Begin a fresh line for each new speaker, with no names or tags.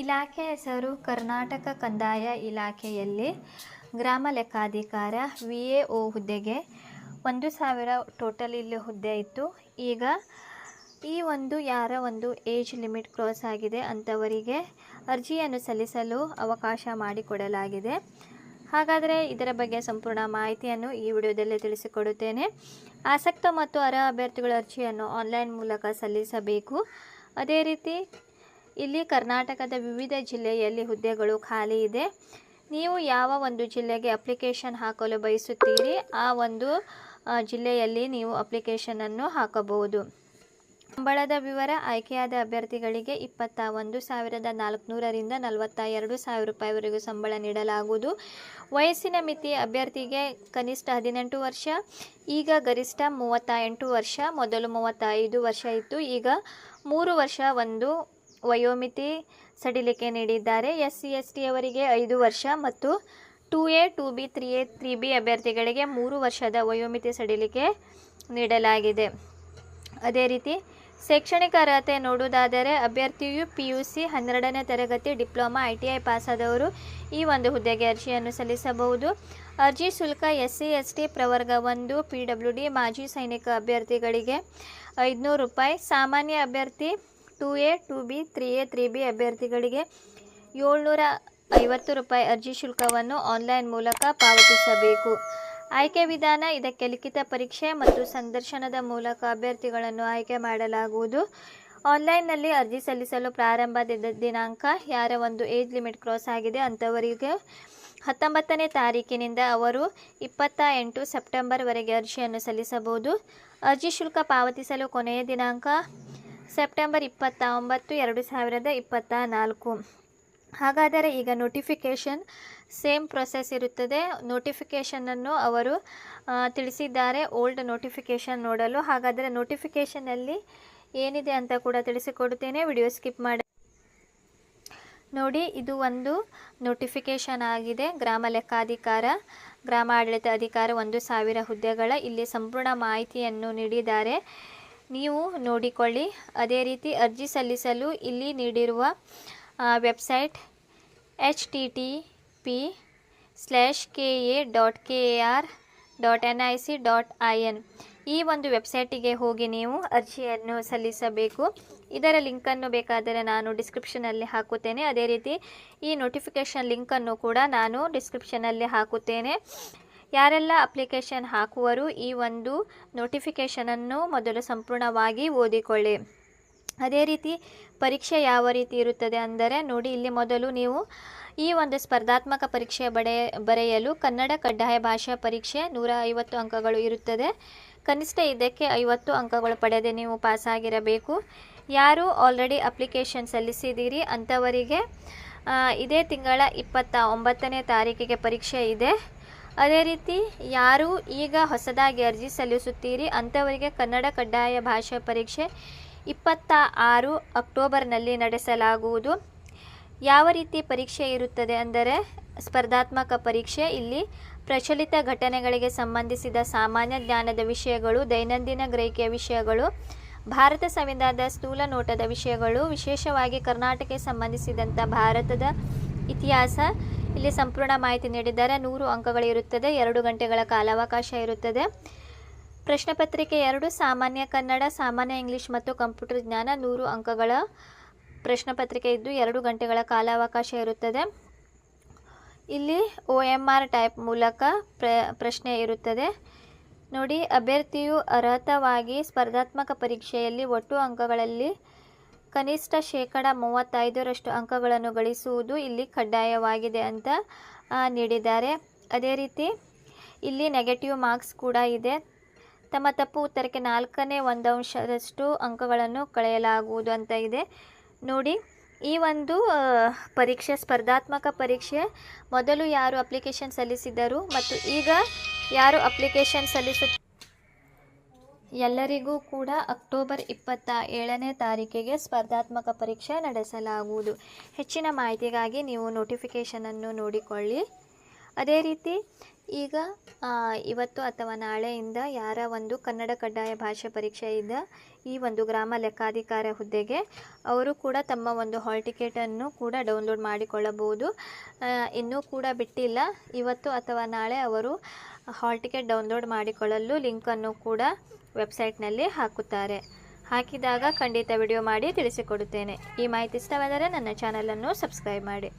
ಇಲಾಖೆ ಹೆಸರು ಕರ್ನಾಟಕ ಕಂದಾಯ ಇಲಾಖೆಯಲ್ಲಿ ಗ್ರಾಮ ಲೆಕ್ಕಾಧಿಕಾರ ವಿ ಎ ಒ ಹುದ್ದೆಗೆ ಒಂದು ಸಾವಿರ ಟೋಟಲ್ ಇಲ್ಲಿ ಹುದ್ದೆ ಇತ್ತು. ಈಗ ಈ ಒಂದು ಯಾರ ಒಂದು ಏಜ್ ಲಿಮಿಟ್ ಕ್ರಾಸ್ ಆಗಿದೆ ಅಂಥವರಿಗೆ ಅರ್ಜಿಯನ್ನು ಸಲ್ಲಿಸಲು ಅವಕಾಶ ಮಾಡಿಕೊಡಲಾಗಿದೆ. ಹಾಗಾದರೆ ಇದರ ಬಗ್ಗೆ ಸಂಪೂರ್ಣ ಮಾಹಿತಿಯನ್ನು ಈ ವಿಡಿಯೋದಲ್ಲಿ ತಿಳಿಸಿಕೊಡುತ್ತೇನೆ. ಆಸಕ್ತ ಮತ್ತು ಅರ್ಹ ಅಭ್ಯರ್ಥಿಗಳ ಅರ್ಜಿಯನ್ನು ಆನ್ಲೈನ್ ಮೂಲಕ ಸಲ್ಲಿಸಬೇಕು. ಅದೇ ರೀತಿ ಇಲ್ಲಿ ಕರ್ನಾಟಕದ ವಿವಿಧ ಜಿಲ್ಲೆಯಲ್ಲಿ ಹುದ್ದೆಗಳು ಖಾಲಿ ಇದೆ. ನೀವು ಯಾವ ಒಂದು ಜಿಲ್ಲೆಗೆ ಅಪ್ಲಿಕೇಶನ್ ಹಾಕಲು ಬಯಸುತ್ತೀರಿ, ಆ ಒಂದು ಜಿಲ್ಲೆಯಲ್ಲಿ ನೀವು ಅಪ್ಲಿಕೇಶನನ್ನು ಹಾಕಬಹುದು. ಸಂಬಳದ ವಿವರ, ಆಯ್ಕೆಯಾದ ಅಭ್ಯರ್ಥಿಗಳಿಗೆ ಇಪ್ಪತ್ತ ಒಂದು ಸಾವಿರದ ನಾಲ್ಕುನೂರರಿಂದ ನಲವತ್ತ ಎರಡು ಸಾವಿರ ರೂಪಾಯಿವರೆಗೂ ಸಂಬಳ ನೀಡಲಾಗುವುದು. ವಯಸ್ಸಿನ ಮಿತಿ ಅಭ್ಯರ್ಥಿಗೆ ಕನಿಷ್ಠ ಹದಿನೆಂಟು ವರ್ಷ, ಈಗ ಗರಿಷ್ಠ ಮೂವತ್ತ ಎಂಟು ವರ್ಷ, ಮೊದಲು ಮೂವತ್ತ ಐದು ವರ್ಷ ಇತ್ತು, ಈಗ ಮೂರು ವರ್ಷ ಒಂದು ವಯೋಮಿತಿ ಸಡಿಲಿಕೆ ನೀಡಿದ್ದಾರೆ. ಎಸ್ ಸಿ ಎಸ್ ಟಿಯವರಿಗೆ ಐದು ವರ್ಷ ಮತ್ತು two A, two B, three A, three B ಅಭ್ಯರ್ಥಿಗಳಿಗೆ ಮೂರು ವರ್ಷದ ವಯೋಮಿತಿ ಸಡಿಲಿಕೆ ನೀಡಲಾಗಿದೆ. ಅದೇ ರೀತಿ ಶೈಕ್ಷಣಿಕ ಅರ್ಹತೆ ನೋಡುವುದಾದರೆ ಅಭ್ಯರ್ಥಿಯು ಪಿ ಯು ಸಿ ಹನ್ನೆರಡನೇ ತರಗತಿ ಡಿಪ್ಲೊಮಾ, ಐ ಟಿ ಐ ಪಾಸಾದವರು ಈ ಒಂದು ಹುದ್ದೆಗೆ ಅರ್ಜಿಯನ್ನು ಸಲ್ಲಿಸಬಹುದು. ಅರ್ಜಿ ಶುಲ್ಕ ಎಸ್ ಸಿ ಎಸ್ ಟಿ ಪ್ರವರ್ಗ ಒಂದು, ಪಿ ಡಬ್ಲ್ಯೂ ಡಿ ಮಾಜಿ ಸೈನಿಕ ಅಭ್ಯರ್ಥಿಗಳಿಗೆ ಐದುನೂರು ರೂಪಾಯಿ. ಸಾಮಾನ್ಯ ಅಭ್ಯರ್ಥಿ two A two B three A three B ಅಭ್ಯರ್ಥಿಗಳಿಗೆ ಏಳ್ನೂರ ಐವತ್ತು ರೂಪಾಯಿ ಅರ್ಜಿ ಶುಲ್ಕವನ್ನು ಆನ್ಲೈನ್ ಮೂಲಕ ಪಾವತಿಸಬೇಕು. ಆಯ್ಕೆ ವಿಧಾನ, ಇದಕ್ಕೆ ಲಿಖಿತ ಪರೀಕ್ಷೆ ಮತ್ತು ಸಂದರ್ಶನದ ಮೂಲಕ ಅಭ್ಯರ್ಥಿಗಳನ್ನು ಆಯ್ಕೆ ಮಾಡಲಾಗುವುದು. ಆನ್ಲೈನ್ನಲ್ಲಿ ಅರ್ಜಿ ಸಲ್ಲಿಸಲು ಪ್ರಾರಂಭದ ದಿನಾಂಕ ಯಾರ ಒಂದು ಏಜ್ ಲಿಮಿಟ್ ಕ್ರಾಸ್ ಆಗಿದೆ ಅಂಥವರಿಗೆ ಹತ್ತೊಂಬತ್ತನೇ ತಾರೀಕಿನಿಂದ ಅವರು ಇಪ್ಪತ್ತ ಎಂಟು ಸೆಪ್ಟೆಂಬರ್ವರೆಗೆ ಅರ್ಜಿಯನ್ನು ಸಲ್ಲಿಸಬಹುದು. ಅರ್ಜಿ ಶುಲ್ಕ ಪಾವತಿಸಲು ಕೊನೆಯ ದಿನಾಂಕ ಸೆಪ್ಟೆಂಬರ್ ಇಪ್ಪತ್ತ ಒಂಬತ್ತು ಎರಡು ಸಾವಿರದ ಇಪ್ಪತ್ತ ನಾಲ್ಕು ಹಾಗಾದರೆ ಈಗ ನೋಟಿಫಿಕೇಷನ್ ಸೇಮ್ ಪ್ರೊಸೆಸ್ ಇರುತ್ತದೆ. ನೋಟಿಫಿಕೇಷನನ್ನು ಅವರು ತಿಳಿಸಿದ್ದಾರೆ. ಓಲ್ಡ್ ನೋಟಿಫಿಕೇಷನ್ ನೋಡಲು. ಹಾಗಾದರೆ ನೋಟಿಫಿಕೇಷನಲ್ಲಿ ಏನಿದೆ ಅಂತ ಕೂಡ ತಿಳಿಸಿಕೊಡುತ್ತೇನೆ. ವಿಡಿಯೋ ಸ್ಕಿಪ್ ಮಾಡಿ ನೋಡಿ, ಇದು ಒಂದು ನೋಟಿಫಿಕೇಷನ್ ಆಗಿದೆ. ಗ್ರಾಮ ಲೆಕ್ಕಾಧಿಕಾರ ಗ್ರಾಮ ಆಡಳಿತ ಅಧಿಕಾರ ಒಂದು ಸಾವಿರ ಹುದ್ದೆಗಳ ಇಲ್ಲಿ ಸಂಪೂರ್ಣ ಮಾಹಿತಿಯನ್ನು ನೀಡಿದ್ದಾರೆ. ನೀವು ನೋಡಿಕೊಳ್ಳಿ. ಅದೇ ರೀತಿ ಅರ್ಜಿ ಸಲ್ಲಿಸಲು ಇಲ್ಲಿ ನೀಡಿರುವ website H T T P slash K A dot K A R dot N I C dot I N. ಈ ಒಂದು ವೆಬ್ಸೈಟಿಗೆ ಹೋಗಿ ನೀವು ಅರ್ಜಿಯನ್ನು ಸಲ್ಲಿಸಬೇಕು. ಇದರ ಲಿಂಕನ್ನು ಬೇಕಾದರೆ ನಾನು ಡಿಸ್ಕ್ರಿಪ್ಷನಲ್ಲಿ ಹಾಕುತ್ತೇನೆ. ಅದೇ ರೀತಿ ಈ ನೋಟಿಫಿಕೇಷನ್ ಲಿಂಕನ್ನು ಕೂಡ ನಾನು ಡಿಸ್ಕ್ರಿಪ್ಷನಲ್ಲಿ ಹಾಕುತ್ತೇನೆ. ಯಾರೆಲ್ಲ ಅಪ್ಲಿಕೇಶನ್ ಹಾಕುವರು ಈ ಒಂದು ನೋಟಿಫಿಕೇಷನನ್ನು ಮೊದಲು ಸಂಪೂರ್ಣವಾಗಿ ಓದಿಕೊಳ್ಳಿ. ಅದೇ ರೀತಿ ಪರೀಕ್ಷೆ ಯಾವ ರೀತಿ ಇರುತ್ತದೆ ಅಂದರೆ ನೋಡಿ, ಇಲ್ಲಿ ಮೊದಲು ನೀವು ಈ ಒಂದು ಸ್ಪರ್ಧಾತ್ಮಕ ಪರೀಕ್ಷೆ ಬಡೆ, ಬರೆಯಲು ಕನ್ನಡ ಕಡ್ಡಾಯ ಭಾಷಾ ಪರೀಕ್ಷೆ ನೂರ ಐವತ್ತು ಅಂಕಗಳು ಇರುತ್ತದೆ. ಕನಿಷ್ಠ ಇದಕ್ಕೆ ಐವತ್ತು ಅಂಕಗಳು ಪಡೆದೇ ನೀವು ಪಾಸಾಗಿರಬೇಕು. ಯಾರು ಆಲ್ರೆಡಿ ಅಪ್ಲಿಕೇಶನ್ ಸಲ್ಲಿಸಿದ್ದೀರಿ ಅಂಥವರಿಗೆ ಇದೇ ತಿಂಗಳ ಇಪ್ಪತ್ತ ಒಂಬತ್ತನೇ ತಾರೀಕಿಗೆ ಪರೀಕ್ಷೆ ಇದೆ. ಅದೇ ರೀತಿ ಯಾರು ಈಗ ಹೊಸದಾಗಿ ಅರ್ಜಿ ಸಲ್ಲಿಸುತ್ತೀರಿ ಅಂಥವರಿಗೆ ಕನ್ನಡ ಕಡ್ಡಾಯ ಭಾಷಾ ಪರೀಕ್ಷೆ ಇಪ್ಪತ್ತ ಆರು ಅಕ್ಟೋಬರ್ನಲ್ಲಿ ನಡೆಸಲಾಗುವುದು. ಯಾವ ರೀತಿ ಪರೀಕ್ಷೆ ಇರುತ್ತದೆ ಅಂದರೆ ಸ್ಪರ್ಧಾತ್ಮಕ ಪರೀಕ್ಷೆ, ಇಲ್ಲಿ ಪ್ರಚಲಿತ ಘಟನೆಗಳಿಗೆ ಸಂಬಂಧಿಸಿದ ಸಾಮಾನ್ಯ ಜ್ಞಾನದ ವಿಷಯಗಳು, ದೈನಂದಿನ ಗ್ರಹಿಕೆಯ ವಿಷಯಗಳು, ಭಾರತ ಸಂವಿಧಾನದ ಸ್ಥೂಲ ನೋಟದ ವಿಷಯಗಳು, ವಿಶೇಷವಾಗಿ ಕರ್ನಾಟಕಕ್ಕೆ ಸಂಬಂಧಿಸಿದಂಥ ಭಾರತದ ಇತಿಹಾಸ. ಇಲ್ಲಿ ಸಂಪೂರ್ಣ ಮಾಹಿತಿ ನೀಡಿದ್ದಾರೆ. ನೂರು ಅಂಕಗಳಿರುತ್ತದೆ ಎರಡು ಗಂಟೆಗಳ ಕಾಲಾವಕಾಶ ಇರುತ್ತದೆ. ಪ್ರಶ್ನೆ ಪತ್ರಿಕೆ ಎರಡು, ಸಾಮಾನ್ಯ ಕನ್ನಡ, ಸಾಮಾನ್ಯ ಇಂಗ್ಲಿಷ್ ಮತ್ತು ಕಂಪ್ಯೂಟರ್ ಜ್ಞಾನ. ನೂರು ಅಂಕಗಳ ಪ್ರಶ್ನೆ ಪತ್ರಿಕೆ ಇದ್ದು, ಎರಡು ಗಂಟೆಗಳ ಕಾಲಾವಕಾಶ ಇರುತ್ತದೆ. ಇಲ್ಲಿ ಒ ಎಂ ಆರ್ ಟೈಪ್ ಮೂಲಕ ಪ್ರ, ಪ್ರಶ್ನೆ ಇರುತ್ತದೆ. ನೋಡಿ, ಅಭ್ಯರ್ಥಿಯು ಅರ್ಹತವಾಗಿ ಸ್ಪರ್ಧಾತ್ಮಕ ಪರೀಕ್ಷೆಯಲ್ಲಿ ಒಟ್ಟು ಅಂಕಗಳಲ್ಲಿ ಕನಿಷ್ಠ ಶೇಕಡ ಮೂವತ್ತೈದರಷ್ಟು ಅಂಕಗಳನ್ನು ಗಳಿಸುವುದು ಇಲ್ಲಿ ಕಡ್ಡಾಯವಾಗಿದೆ ಅಂತ ನೀಡಿದ್ದಾರೆ. ಅದೇ ರೀತಿ ಇಲ್ಲಿ ನೆಗೆಟಿವ್ ಮಾರ್ಕ್ಸ್ ಕೂಡ ಇದೆ. ತಮ್ಮ ತಪ್ಪು ಉತ್ತರಕ್ಕೆ ನಾಲ್ಕನೇ ಒಂದಂಶದಷ್ಟು ಅಂಕಗಳನ್ನು ಕಳೆಯಲಾಗುವುದು ಅಂತ ಇದೆ. ನೋಡಿ, ಈ ಒಂದು ಪರೀಕ್ಷೆ, ಸ್ಪರ್ಧಾತ್ಮಕ ಪರೀಕ್ಷೆ ಮೊದಲು ಯಾರು ಅಪ್ಲಿಕೇಶನ್ ಸಲ್ಲಿಸಿದರು ಮತ್ತು ಈಗ ಯಾರು ಅಪ್ಲಿಕೇಶನ್ ಸಲ್ಲಿಸು ಎಲ್ಲರಿಗೂ ಕೂಡ ಅಕ್ಟೋಬರ್ ಇಪ್ಪತ್ತ ಏಳನೇ ತಾರೀಕಿಗೆ ಸ್ಪರ್ಧಾತ್ಮಕ ಪರೀಕ್ಷೆ ನಡೆಸಲಾಗುವುದು. ಹೆಚ್ಚಿನ ಮಾಹಿತಿಗಾಗಿ ನೀವು ನೋಟಿಫಿಕೇಷನನ್ನು ನೋಡಿಕೊಳ್ಳಿ. ಅದೇ ರೀತಿ ಈಗ ಇವತ್ತು ಅಥವಾ ನಾಳೆಯಿಂದ ಯಾರ ಒಂದು ಕನ್ನಡ ಕಡ್ಡಾಯ ಭಾಷೆ ಪರೀಕ್ಷೆ ಇದ್ದ ಈ ಒಂದು ಗ್ರಾಮ ಲೆಕ್ಕಾಧಿಕಾರ ಹುದ್ದೆಗೆ ಅವರು ಕೂಡ ತಮ್ಮ ಒಂದು ಹಾಲ್ ಟಿಕೆಟನ್ನು ಕೂಡ ಡೌನ್ಲೋಡ್ ಮಾಡಿಕೊಳ್ಳಬಹುದು. ಇನ್ನೂ ಕೂಡ ಬಿಟ್ಟಿಲ್ಲ. ಇವತ್ತು ಅಥವಾ ನಾಳೆ ಅವರು ಹಾಲ್ ಟಿಕೆಟ್ ಡೌನ್ಲೋಡ್ ಮಾಡಿಕೊಳ್ಳಲು ಲಿಂಕನ್ನು ಕೂಡ ವೆಬ್ಸೈಟ್ನಲ್ಲಿ ಹಾಕುತ್ತಾರೆ. ಹಾಕಿದಾಗ ಖಂಡಿತ ವಿಡಿಯೋ ಮಾಡಿ ತಿಳಿಸಿಕೊಡುತ್ತೇನೆ. ಈ ಮಾಹಿತಿ ಇಷ್ಟವಾದರೆ ನನ್ನ ಚಾನಲನ್ನು ಸಬ್ಸ್ಕ್ರೈಬ್ ಮಾಡಿ.